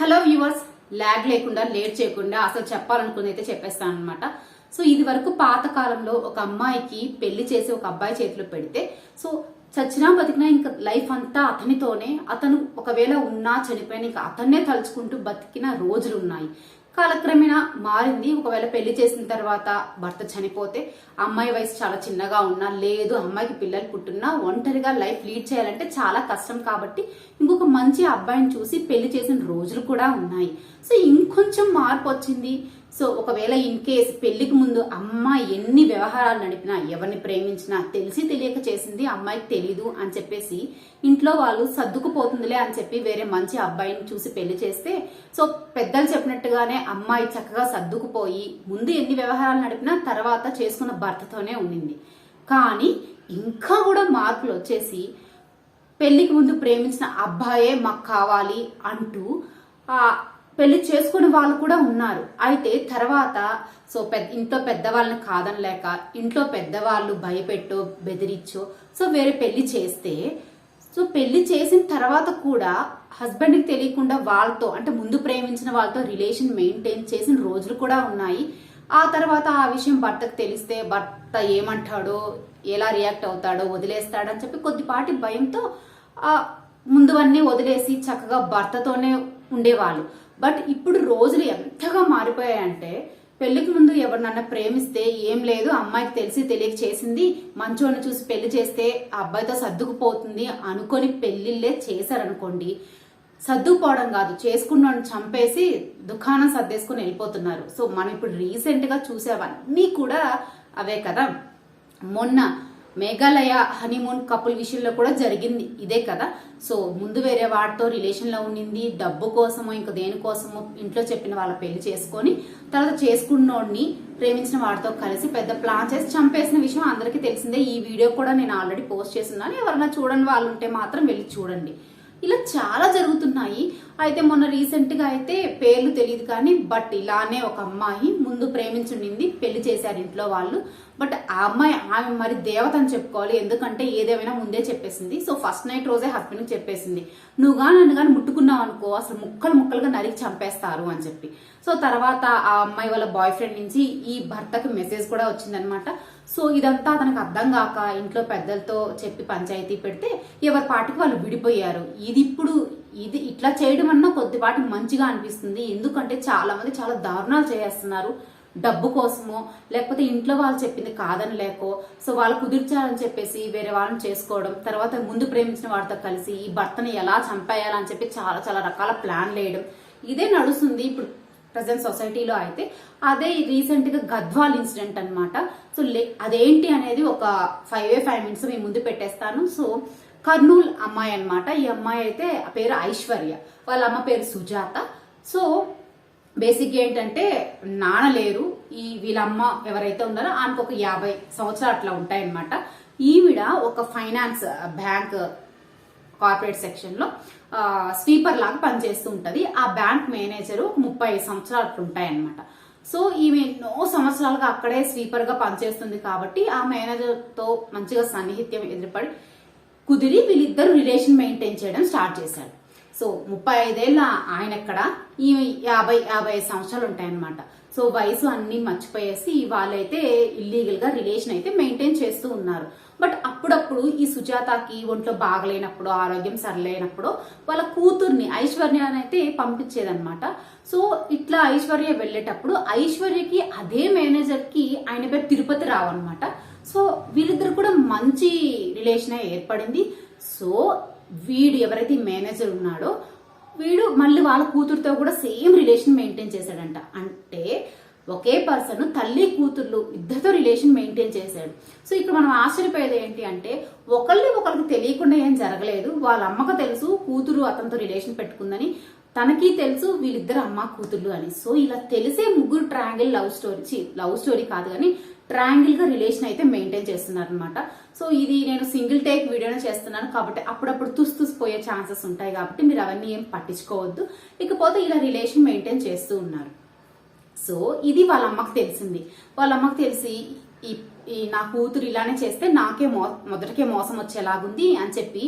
Hello viewers lag లేకుండా late చేయకుండా అసలు చెప్పాలనుకుని అయితే చెప్పేస్తాను అనమాట సో ఇది వరకు పాతకాలంలో ఒక అమ్మాయికి పెళ్ళి చేసి ఒక అబ్బాయి చేతిలో పెడితే సో చచ్చినా బతికినా ఇంకా లైఫ్ అంతా అతనితోనే అతను ఒకవేళ ఉన్నా చనిపోయినా ఇంకా అతన్నే తలుచుకుంటూ బతికిన రోజులు ఉన్నాయి కాలక్రమేణా మారింది. ఒకవేళ పెళ్ళి చేసిన తర్వాత భర్త చనిపోతే అమ్మాయి వయసు చాలా చిన్నగా ఉన్నా లేదు అమ్మాయికి పిల్లలు పుట్టున్నా ఒంటరిగా లైఫ్ లీడ్ చేయాలంటే చాలా కష్టం కాబట్టి ఇంకొక మంచి అబ్బాయిని చూసి పెళ్ళి చేసిన రోజులు కూడా ఉన్నాయి. సో ఇంకొంచెం మార్పు వచ్చింది. సో ఒకవేళ ఇన్ కేస్ పెళ్ళికి ముందు అమ్మాయి ఎన్ని వ్యవహారాలు నడిపినా ఎవరిని ప్రేమించినా తెలిసి తెలియక చేసింది అమ్మాయికి తెలీదు అని చెప్పేసి ఇంట్లో వాళ్ళు సర్దుకుపోతుందిలే అని చెప్పి వేరే మంచి అబ్బాయిని చూసి పెళ్ళి చేస్తే సో పెద్దలు చెప్పినట్టుగానే అమ్మాయి చక్కగా సర్దుకుపోయి ముందు ఎన్ని వ్యవహారాలు నడిపినా తర్వాత చేసుకున్న భర్తతోనే ఉండింది. కానీ ఇంకా కూడా మార్పులు వచ్చేసి పెళ్ళికి ముందు ప్రేమించిన అబ్బాయే మాకు కావాలి అంటూ పెళ్ళి చేసుకునే వాళ్ళు కూడా ఉన్నారు. అయితే తర్వాత సో పెద్ద ఇంట్లో పెద్దవాళ్ళని కాదనలేక ఇంట్లో పెద్దవాళ్ళు భయపెట్టో బెదిరించో సో వేరే పెళ్ళి చేస్తే సో పెళ్ళి చేసిన తర్వాత కూడా హస్బెండ్కి తెలియకుండా వాళ్ళతో అంటే ముందు ప్రేమించిన వాళ్ళతో రిలేషన్ మెయింటైన్ చేసిన రోజులు కూడా ఉన్నాయి. ఆ తర్వాత ఆ విషయం భర్తకు తెలిస్తే భర్త ఏమంటాడో ఎలా రియాక్ట్ అవుతాడో వదిలేస్తాడని చెప్పి కొద్దిపాటి భయంతో ముందువన్నీ వదిలేసి చక్కగా భర్తతోనే ఉండేవాళ్ళు. బట్ ఇప్పుడు రోజులు ఎంతగా మారిపోయాయంటే పెళ్ళికి ముందు ఎవరినన్నా ప్రేమిస్తే ఏం లేదు అమ్మాయికి తెలిసి తెలియక చేసింది మంచోని చూసి పెళ్ళి చేస్తే ఆ అబ్బాయితో సర్దుకుపోతుంది అనుకొని పెళ్ళిళ్ళే చేశారనుకోండి సర్దుకుపోవడం కాదు చేసుకున్న చంపేసి దుకాణం సర్దేసుకుని వెళ్ళిపోతున్నారు. సో మనం ఇప్పుడు రీసెంట్గా చూసేవన్నీ కూడా అవే కదా. మొన్న మేఘాలయ హనీమూన్ కపుల్ విషయంలో కూడా జరిగింది. ఇదే కదా. సో ముందు వేరే వాడితో రిలేషన్లో ఉండింది. డబ్బు కోసమో ఇంకా దేనికోసమో ఇంట్లో చెప్పిన వాళ్ళ పెళ్ళి చేసుకొని తర్వాత చేసుకున్నోడిని ప్రేమించిన వాడితో కలిసి పెద్ద ప్లాన్ చేసి చంపేసిన విషయం అందరికీ తెలిసిందే. ఈ వీడియో కూడా నేను ఆల్రెడీ పోస్ట్ చేస్తున్నాను. ఎవరైనా చూడని వాళ్ళు ఉంటే మాత్రం వెళ్ళి చూడండి. ఇలా చాలా జరుగుతున్నాయి. అయితే మొన్న రీసెంట్గా అయితే పేర్లు తెలియదు కానీ బట్ ఇలానే ఒక అమ్మాయి ముందు ప్రేమించుండింది పెళ్ళి చేశారు ఇంట్లో వాళ్ళు. బట్ ఆ అమ్మాయి ఆమె మరి దేవత అని చెప్పుకోవాలి. ఎందుకంటే ఏదేమైనా ముందే చెప్పేసింది. సో ఫస్ట్ నైట్ రోజే హస్బెండ్ చెప్పేసింది. నువ్వు కానీ నన్ను కానీ ముట్టుకున్నావు అనుకో అసలు ముక్కలు ముక్కలుగా నరికి చంపేస్తారు అని చెప్పి. సో తర్వాత ఆ అమ్మాయి వాళ్ళ బాయ్ ఫ్రెండ్ నుంచి ఈ భర్తకి మెసేజ్ కూడా వచ్చిందనమాట సో ఇదంతా అతనికి అర్థం కాక ఇంట్లో పెద్దలతో చెప్పి పంచాయతీ పెడితే ఎవరి పాటికి వాళ్ళు విడిపోయారు. ఇది ఇప్పుడు ఇది ఇట్లా చేయడం అన్నా కొద్దిపాటి మంచిగా అనిపిస్తుంది. ఎందుకంటే చాలా మంది చాలా దారుణాలు చేస్తున్నారు డబ్బు కోసమో లేకపోతే ఇంట్లో వాళ్ళు చెప్పింది కాదని లేకో సో వాళ్ళు కుదిర్చాలని చెప్పేసి వేరే వాళ్ళని చేసుకోవడం తర్వాత ముందు ప్రేమించిన వాడితో కలిసి ఈ భర్తని ఎలా చంపేయాలని చెప్పి చాలా చాలా రకాల ప్లాన్లు వేయడం. ఇదే నడుస్తుంది ఇప్పుడు ప్రజెంట్ సొసైటీలో అయితే. అదే రీసెంట్గా గద్వాల్ ఇన్సిడెంట్ అనమాట సో అదేంటి అనేది ఒక ఫైవ్ ఏ ఫైవ్ మినిట్స్ మీ ముందు పెట్టేస్తాను. సో కర్నూల్ అమ్మాయి అనమాట ఈ అమ్మాయి అయితే ఆ పేరు ఐశ్వర్య. వాళ్ళ అమ్మ పేరు సుజాత. సో బేసిక్ ఏంటంటే నాన్న లేరు ఈ వీళ్ళమ్మ ఎవరైతే ఉన్నారో ఆమెకు ఒక యాభై సంవత్సరాలు అట్లా ఉంటాయన్నమాట. ఈవిడ ఒక ఫైనాన్స్ బ్యాంక్ కార్పొరేట్ సెక్షన్లో స్వీపర్ లాగా పనిచేస్తూ ఉంటది. ఆ బ్యాంక్ మేనేజర్ ముప్పై సంవత్సరాలు అట్లా ఉంటాయన్నమాట. సో ఈమె ఎన్నో సంవత్సరాలుగా అక్కడే స్వీపర్గా పనిచేస్తుంది కాబట్టి ఆ మేనేజర్తో మంచిగా సన్నిహిత్యం ఎదురుపడి కుదిరి వీళ్ళిద్దరు రిలేషన్ మెయింటైన్ చేయడం స్టార్ట్ చేశాడు. సో ముప్పై ఐదేళ్ళ ఆయన ఇక్కడ ఈ యాభై యాభై ఐదు సంవత్సరాలు ఉంటాయన్నమాట సో వయసు అన్ని మర్చిపోయేసి వాళ్ళైతే ఇల్లీగల్గా రిలేషన్ అయితే మెయింటైన్ చేస్తూ ఉన్నారు. బట్ అప్పుడప్పుడు ఈ సుజాతకి ఒంట్లో బాగలేనప్పుడు ఆరోగ్యం సరిలేనప్పుడు వాళ్ళ కూతుర్ని ఐశ్వర్యనైతే పంపించేదనమాట పంపించేదన్నమాట. సో ఇట్లా ఐశ్వర్య వెళ్ళేటప్పుడు ఐశ్వర్యకి అదే మేనేజర్కి ఆయన పేరు తిరుపతి రావు అనమాట సో వీళ్ళిద్దరు కూడా మంచి రిలేషన్ ఏర్పడింది. సో వీడు ఎవరైతే మేనేజర్ ఉన్నాడో వీడు మళ్ళీ వాళ్ళ కూతురుతో కూడా సేమ్ రిలేషన్ మెయింటైన్ చేశాడంట. అంటే ఒకే పర్సన్ తల్లి కూతుర్లు ఇద్దరితో రిలేషన్ మెయింటైన్ చేశాడు. సో ఇక్కడ మనం ఆశ్చర్యపోయేది ఏంటి అంటే ఒకళ్ళు ఒకరికి తెలియకుండా ఏం జరగలేదు. వాళ్ళ అమ్మకు తెలుసు కూతురు అతనితో రిలేషన్ పెట్టుకుందని. తనకి తెలుసు వీళ్ళిద్దరు అమ్మ కూతుర్లు అని. సో ఇలా తెలిసే ముగ్గురు triangle love story love story కాదు కానీ ట్రయాంగిల్గా రిలేషన్ అయితే మెయింటైన్ చేస్తున్నారు అనమాట సో ఇది నేను సింగిల్ టేక్ వీడియోనే చేస్తున్నాను కాబట్టి అప్పుడప్పుడు తుస్ పోయే ఛాన్సెస్ ఉంటాయి కాబట్టి మీరు అవన్నీ ఏం పట్టించుకోవద్దు. ఇకపోతే ఇలా రిలేషన్ మెయింటైన్ చేస్తూ ఉన్నారు. సో ఇది వాళ్ళ అమ్మకు తెలిసింది. వాళ్ళ అమ్మకు తెలిసి ఈ ఈ నా కూతురు ఇలానే చేస్తే నాకే మో మొదటికే మోసం వచ్చేలాగుంది అని చెప్పి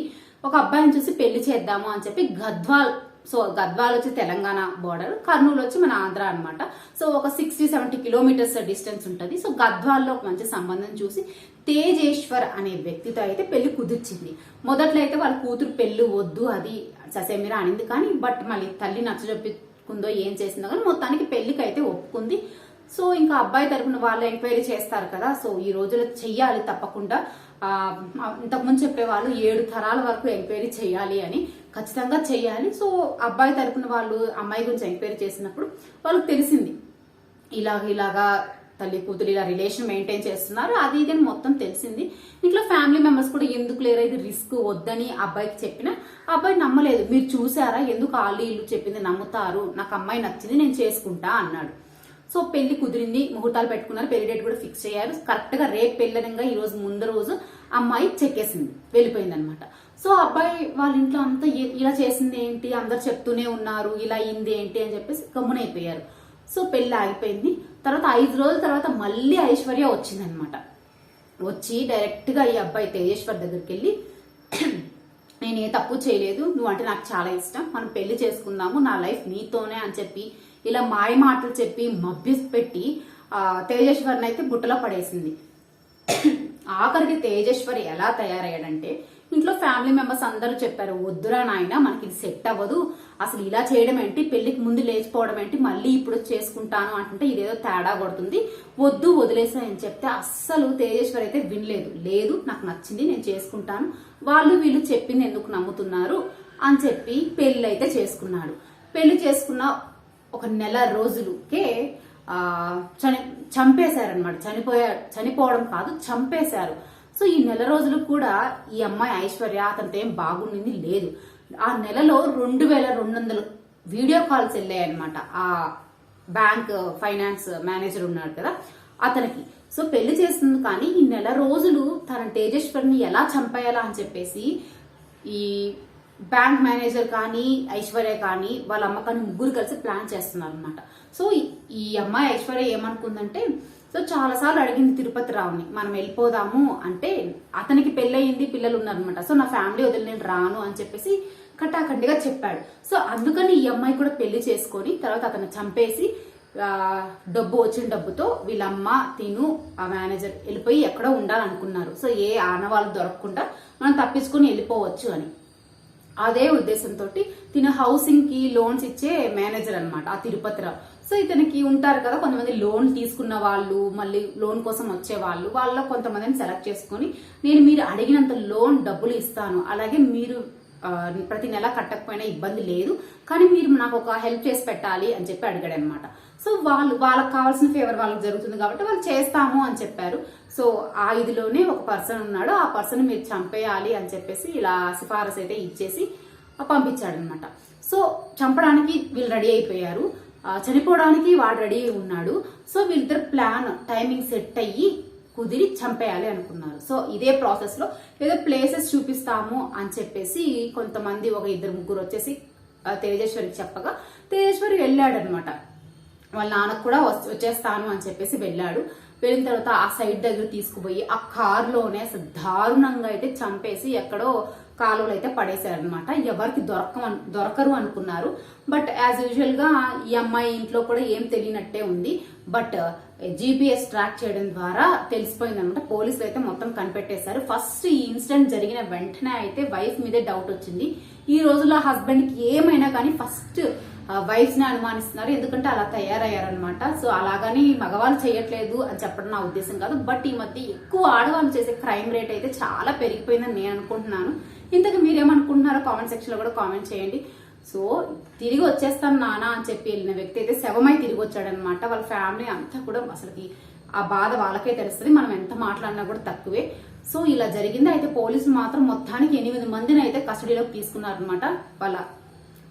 ఒక అబ్బాయిని చూసి పెళ్ళి చేద్దాము అని చెప్పి గద్వాల్ సో గద్వాల్ వచ్చి తెలంగాణ బోర్డర్ కర్నూలు వచ్చి మన ఆంధ్ర అన్నమాట. సో ఒక సిక్స్టీ సెవెంటీ కిలోమీటర్స్ డిస్టెన్స్ ఉంటుంది. సో గద్వాల్లో ఒక మంచి సంబంధం చూసి తేజేశ్వర్ అనే వ్యక్తితో అయితే పెళ్ళి కుదిర్చింది. మొదట్లో అయితే వాళ్ళ కూతురు పెళ్ళి వద్దు అది ససేమిరా అనింది కానీ బట్ మళ్ళీ తల్లి నచ్చజెప్పుకుందో ఏం చేసిందో కానీ మొత్తానికి పెళ్ళికి అయితే ఒప్పుకుంది. సో ఇంకా అబ్బాయి తరపున వాళ్ళు ఎంక్వైరీ చేస్తారు కదా సో ఈ రోజుల్లో చెయ్యాలి తప్పకుండా. ఇంతకుముందు చెప్పేవాళ్ళు ఏడు తరాల వరకు ఎంక్వైరీ చేయాలి అని ఖచ్చితంగా చేయాలి సో అబ్బాయి తరపున వాళ్ళు అమ్మాయి గురించి ఎంక్వైరీ చేసినప్పుడు వాళ్ళకి తెలిసింది. ఇలాగ ఇలాగా తల్లి కూతురు ఇలా రిలేషన్ మెయింటైన్ చేస్తున్నారు అది ఇది అని మొత్తం తెలిసింది. ఇంట్లో ఫ్యామిలీ మెంబర్స్ కూడా ఎందుకు లేరా ఇది రిస్క్ వద్దని అబ్బాయికి చెప్పిన అబ్బాయి నమ్మలేదు. మీరు చూసారా? ఎందుకు వాళ్ళు ఇల్లు చెప్పింది నమ్ముతారు? నాకు అమ్మాయి నచ్చింది నేను చేసుకుంటా అన్నాడు. సో పెళ్ళి కుదిరింది ముహూర్తాలు పెట్టుకున్నారు పెళ్ళి డేట్ కూడా ఫిక్స్ అయ్యారు కరెక్ట్గా రేపు పెళ్ళనంగా ఈ రోజు ముందు రోజు అమ్మాయి చెక్కేసింది వెళ్ళిపోయింది అనమాట సో అబ్బాయి వాళ్ళ ఇంట్లో అంతా ఇలా చేసింది ఏంటి అందరు చెప్తూనే ఉన్నారు ఇలా అయింది ఏంటి అని చెప్పేసి గమ్మునైపోయారు. సో పెళ్ళి ఆగిపోయింది. తర్వాత ఐదు రోజుల తర్వాత మళ్ళీ ఐశ్వర్య వచ్చిందనమాట వచ్చి డైరెక్ట్గా ఈ అబ్బాయి తేజేశ్వర్ దగ్గరికి వెళ్ళి నేను ఏ తప్పు చేయలేదు నువ్వు అంటే నాకు చాలా ఇష్టం మనం పెళ్ళి చేసుకుందాము నా లైఫ్ నీతోనే అని చెప్పి ఇలా మాయ మాటలు చెప్పి మభ్యస్ పెట్టి తేజేశ్వరిని అయితే బుట్టలో పడేసింది. ఆఖరికి తేజేశ్వర్ ఎలా తయారయ్యాడంటే ఇంట్లో ఫ్యామిలీ మెంబర్స్ అందరూ చెప్పారు వద్దురా నాయన మనకి ఇది సెట్ అవ్వదు. అసలు ఇలా చేయడం ఏంటి? పెళ్ళికి ముందు లేచిపోవడం ఏంటి? మళ్ళీ ఇప్పుడు చేసుకుంటాను అంటే ఇదేదో తేడా కొడుతుంది. వద్దు వదిలేసా అని చెప్తే అస్సలు తేజేశ్వర్ అయితే వినలేదు. లేదు నాకు నచ్చింది నేను చేసుకుంటాను. వాళ్ళు వీళ్ళు చెప్పింది ఎందుకు నమ్ముతున్నారు? అని చెప్పి పెళ్ళి అయితే చేసుకున్నాడు. పెళ్ళి చేసుకున్న ఒక నెల రోజులకే చని చంపేశారనమాట చనిపోయా చనిపోవడం కాదు చంపేశారు. సో ఈ నెల రోజులు కూడా ఈ అమ్మాయి ఐశ్వర్య అతనితో ఏం బాగుండింది లేదు. ఆ నెలలో రెండు వేల రెండు వందలు వీడియో కాల్స్ వెళ్ళాయి అనమాట ఆ బ్యాంక్ ఫైనాన్స్ మేనేజర్ ఉన్నాడు కదా అతనికి. సో పెళ్ళి చేస్తుంది కానీ ఈ నెల రోజులు తన తేజేశ్వరిని ఎలా చంపేయాలా అని చెప్పేసి ఈ బ్యాంక్ మేనేజర్ కానీ ఐశ్వర్య కానీ వాళ్ళ అమ్మ కానీ ముగ్గురు కలిసి ప్లాన్ చేస్తున్నారు అనమాట సో ఈ- అమ్మాయి ఐశ్వర్య ఏమనుకుందంటే సో చాలా సార్లు అడిగింది తిరుపతి రావుని మనం వెళ్ళిపోదాము అంటే అతనికి పెళ్ళయింది పిల్లలు ఉన్నారనమాట సో నా ఫ్యామిలీ వదిలి నేను రాను అని చెప్పేసి కట్టాకండిగా చెప్పాడు. సో అందుకని ఈ అమ్మాయి కూడా పెళ్ళి చేసుకొని తర్వాత అతను చంపేసి డబ్బు వచ్చిన డబ్బుతో వీళ్ళమ్మ తిను ఆ మేనేజర్ వెళ్ళిపోయి ఎక్కడో ఉండాలనుకున్నారు. సో ఏ ఆనవాళ్ళు దొరకకుండా మనం తప్పించుకొని వెళ్ళిపోవచ్చు అని. అదే ఉద్దేశంతో తిన హౌసింగ్కి లోన్స్ ఇచ్చే మేనేజర్ అనమాట ఆ తిరుపతిరావు సో ఇతనికి ఉంటారు కదా కొంతమంది లోన్ తీసుకున్న వాళ్ళు మళ్ళీ లోన్ కోసం వచ్చే వాళ్ళు వాళ్ళలో కొంతమందిని సెలెక్ట్ చేసుకొని నేను మీరు అడిగినంత లోన్ డబ్బులు ఇస్తాను అలాగే మీరు ప్రతి నెల కట్టకపోయినా ఇబ్బంది లేదు కానీ మీరు నాకు ఒక హెల్ప్ చేసి పెట్టాలి అని చెప్పి అడిగాడు అనమాట సో వాళ్ళు వాళ్ళకి కావాల్సిన ఫేవర్ వాళ్ళకి జరుగుతుంది కాబట్టి వాళ్ళు చేస్తాము అని చెప్పారు. సో ఆ ఇదిలోనే ఒక పర్సన్ ఉన్నాడు. ఆ పర్సన్ మీరు చంపేయాలి అని చెప్పేసి ఇలా సిఫారసు అయితే ఇచ్చేసి పంపించాడు అనమాట సో చంపడానికి వీళ్ళు రెడీ అయిపోయారు. చనిపోవడానికి వాడు రెడీ అయి ఉన్నాడు. సో వీళ్ళిద్దరు ప్లాన్ టైమింగ్ సెట్ అయ్యి కుదిరి చంపేయాలి అనుకున్నారు. సో ఇదే ప్రాసెస్లో ఏదో ప్లేసెస్ చూపిస్తాము అని చెప్పేసి కొంతమంది ఒక ఇద్దరు ముగ్గురు వచ్చేసి తేజేశ్వరికి చెప్పగా తేజేశ్వరి వెళ్ళాడనమాట వాళ్ళ నాన్నకు కూడా వచ్చేస్తాను అని చెప్పేసి వెళ్ళాడు. వెళ్ళిన తర్వాత ఆ సైడ్ దగ్గర తీసుకుపోయి ఆ కారులోనే అసలు దారుణంగా అయితే చంపేసి ఎక్కడో కాలువలు అయితే పడేశారనమాట ఎవరికి దొరక దొరకరు అనుకున్నారు. బట్ యాజ్ యూజువల్గా ఈ అమ్మాయి ఇంట్లో కూడా ఏం తెలియనట్టే ఉంది. బట్ జీపీఎస్ ట్రాక్ చేయడం ద్వారా తెలిసిపోయిందనమాట పోలీసులు అయితే మొత్తం కనిపెట్టేశారు. ఫస్ట్ ఈ ఇన్సిడెంట్ జరిగిన వెంటనే అయితే వైఫ్ మీదే డౌట్ వచ్చింది. ఈ రోజుల్లో హస్బెండ్కి ఏమైనా కానీ ఫస్ట్ వైఫ్ని అనుమానిస్తున్నారు. ఎందుకంటే అలా తయారయ్యారనమాట సో అలాగని మగవాళ్ళు చేయట్లేదు అని చెప్పడం నా ఉద్దేశం కాదు. బట్ ఈ మధ్య ఎక్కువ ఆడవాళ్ళు చేసే క్రైమ్ రేట్ అయితే చాలా పెరిగిపోయిందని నేను అనుకుంటున్నాను. ఇంతకు మీరేమనుకుంటున్నారో కామెంట్ సెక్షన్లో కూడా కామెంట్ చేయండి. సో తిరిగి వచ్చేస్తాను నానా అని చెప్పి వెళ్ళిన వ్యక్తి అయితే శవమై తిరిగి వచ్చాడనమాట వాళ్ళ ఫ్యామిలీ అంతా కూడా అసలుకి ఆ బాధ వాళ్ళకే తెలుస్తుంది. మనం ఎంత మాట్లాడినా కూడా తక్కువే. సో ఇలా జరిగింది. అయితే పోలీసులు మాత్రం మొత్తానికి ఎనిమిది మందిని అయితే కస్టడీలోకి తీసుకున్నారనమాట వాళ్ళ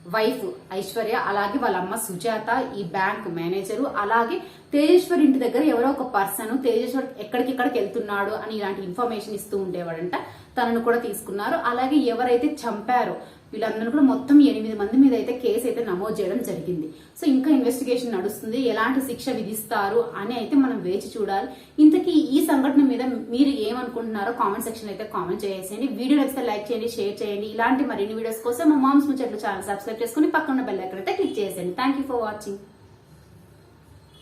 వైఫ్ ఐశ్వర్య అలాగే వాళ్ళ అమ్మ సుజాత ఈ బ్యాంక్ మేనేజరు అలాగే తేజేశ్వర్ ఇంటి దగ్గర ఎవరో ఒక పర్సన్ తేజేశ్వర్ ఎక్కడికెక్కడికి వెళ్తున్నాడు అని ఇలాంటి ఇన్ఫర్మేషన్ ఇస్తూ ఉండేవాడంట. తనను కూడా తీసుకున్నారు. అలాగే ఎవరైతే చంపారో వీళ్ళందరూ కూడా మొత్తం ఎనిమిది మంది మీద అయితే కేసు అయితే నమోదు చేయడం జరిగింది. సో ఇంకా ఇన్వెస్టిగేషన్ నడుస్తుంది. ఎలాంటి శిక్ష విధిస్తారు అని అయితే మనం వేచి చూడాలి. ఇంతకీ ఈ సంఘటన మీద మీరు ఏమనుకుంటున్నారో కామెంట్ సెక్షన్ అయితే కామెంట్ చేసేయండి. వీడియో నచ్చితే లైక్ చేయండి షేర్ చేయండి. ఇలాంటి మరిన్ని వీడియోస్ కోసం మా మామ్స్ ముచ్చట్లు ఛానల్ సబ్స్క్రైబ్ చేసుకుని పక్కన బెల్ ఎక్కడైతే క్లిక్ చేసేయండి. Thank you for watching